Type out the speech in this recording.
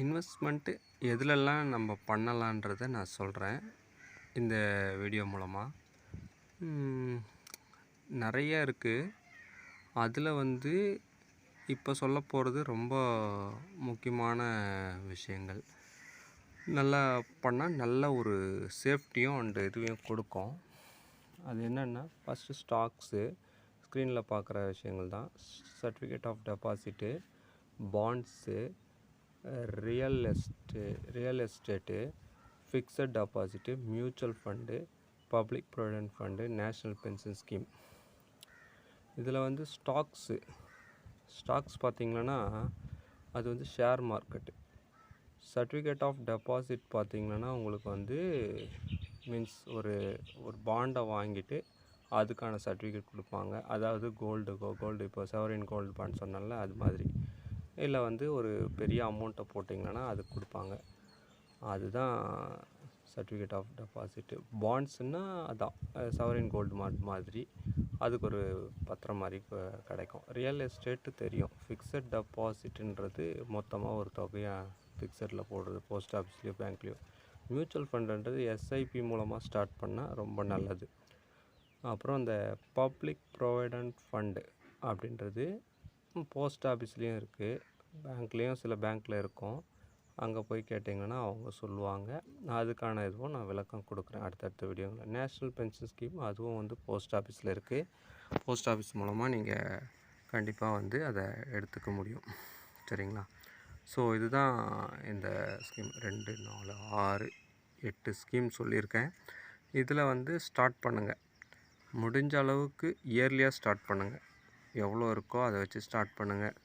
Investment எதுலெல்லாம் நம்ம பண்ணலான்றத நான் சொல்கிறேன் இந்த வீடியோ மூலமாக நிறைய இருக்குது அதில் வந்து இப்போ சொல்ல போகிறது ரொம்ப முக்கியமான விஷயங்கள். நல்லா பண்ணால் நல்ல ஒரு சேஃப்டியும் அண்டு இதுவையும் கொடுக்கும். அது என்னென்னா ஃபஸ்ட்டு ஸ்டாக்ஸு ஸ்க்ரீனில் பார்க்குற விஷயங்கள் தான் certificate of deposit bonds real estate real estate fixed deposit mutual fund public provident fund national pension scheme. இதில் வந்து ஸ்டாக்ஸு. ஸ்டாக்ஸ் பார்த்திங்கன்னா அது வந்து share market. Certificate of deposit பார்த்திங்கன்னா உங்களுக்கு வந்து மீன்ஸ் ஒரு ஒரு பாண்டை வாங்கிட்டு அதுக்கான சர்டிஃபிகேட் கொடுப்பாங்க. அதாவது கோல்டு கோல்டு இப்போ செவரின் கோல்டு பாண்ட் சொன்னால அது மாதிரி. இல்லை வந்து ஒரு பெரிய அமௌண்ட்டை போட்டிங்கன்னா அது கொடுப்பாங்க. அதுதான் சர்டிஃபிகேட் ஆஃப் டெபாசிட்டு பாண்ட்ஸுன்னா அதான் சவரின் கோல்டு மார்ட் மாதிரி. அதுக்கு ஒரு பத்திரம் மாதிரி கிடைக்கும். ரியல் எஸ்டேட்டு தெரியும். ஃபிக்ஸட் டெபாசிட்டுன்றது மொத்தமாக ஒரு தொகையாக ஃபிக்ஸடில் போடுறது போஸ்ட் ஆஃபீஸ்லேயோ பேங்க்லேயோ மியூச்சுவல் ஃபண்டுன்றது எஸ்ஐபி மூலமாக ஸ்டார்ட் பண்ணால் ரொம்ப நல்லது. அப்புறம் இந்த பப்ளிக் ப்ரொவிடென்ட் ஃபண்டு அப்படின்றது போஸ்ட் ஆஃபீஸ்லேயும் இருக்குது பேங்க்லேயும் சில பேங்க்கில் இருக்கும். அங்கே போய் கேட்டிங்கன்னா அவங்க சொல்லுவாங்க. அதுக்கான இதுவும் நான் விளக்கம் கொடுக்குறேன் அடுத்தடுத்த வீடியோவில் நேஷ்னல் பென்ஷன் ஸ்கீம் அதுவும் வந்து போஸ்ட் ஆஃபீஸில் இருக்குது போஸ்ட் ஆஃபீஸ் மூலமாக நீங்கள் கண்டிப்பாக வந்து அதை எடுத்துக்க முடியும். சரிங்களா? ஸோ இதுதான் இந்த ஸ்கீம். ரெண்டு நாலு ஆறு எட்டு ஸ்கீம் சொல்லியிருக்கேன். இதில் வந்து ஸ்டார்ட் பண்ணுங்கள் முடிஞ்ச அளவுக்கு இயர்லியாக ஸ்டார்ட் பண்ணுங்கள் எவ்வளோ இருக்கோ அதை வச்சு ஸ்டார்ட் பண்ணுங்கள்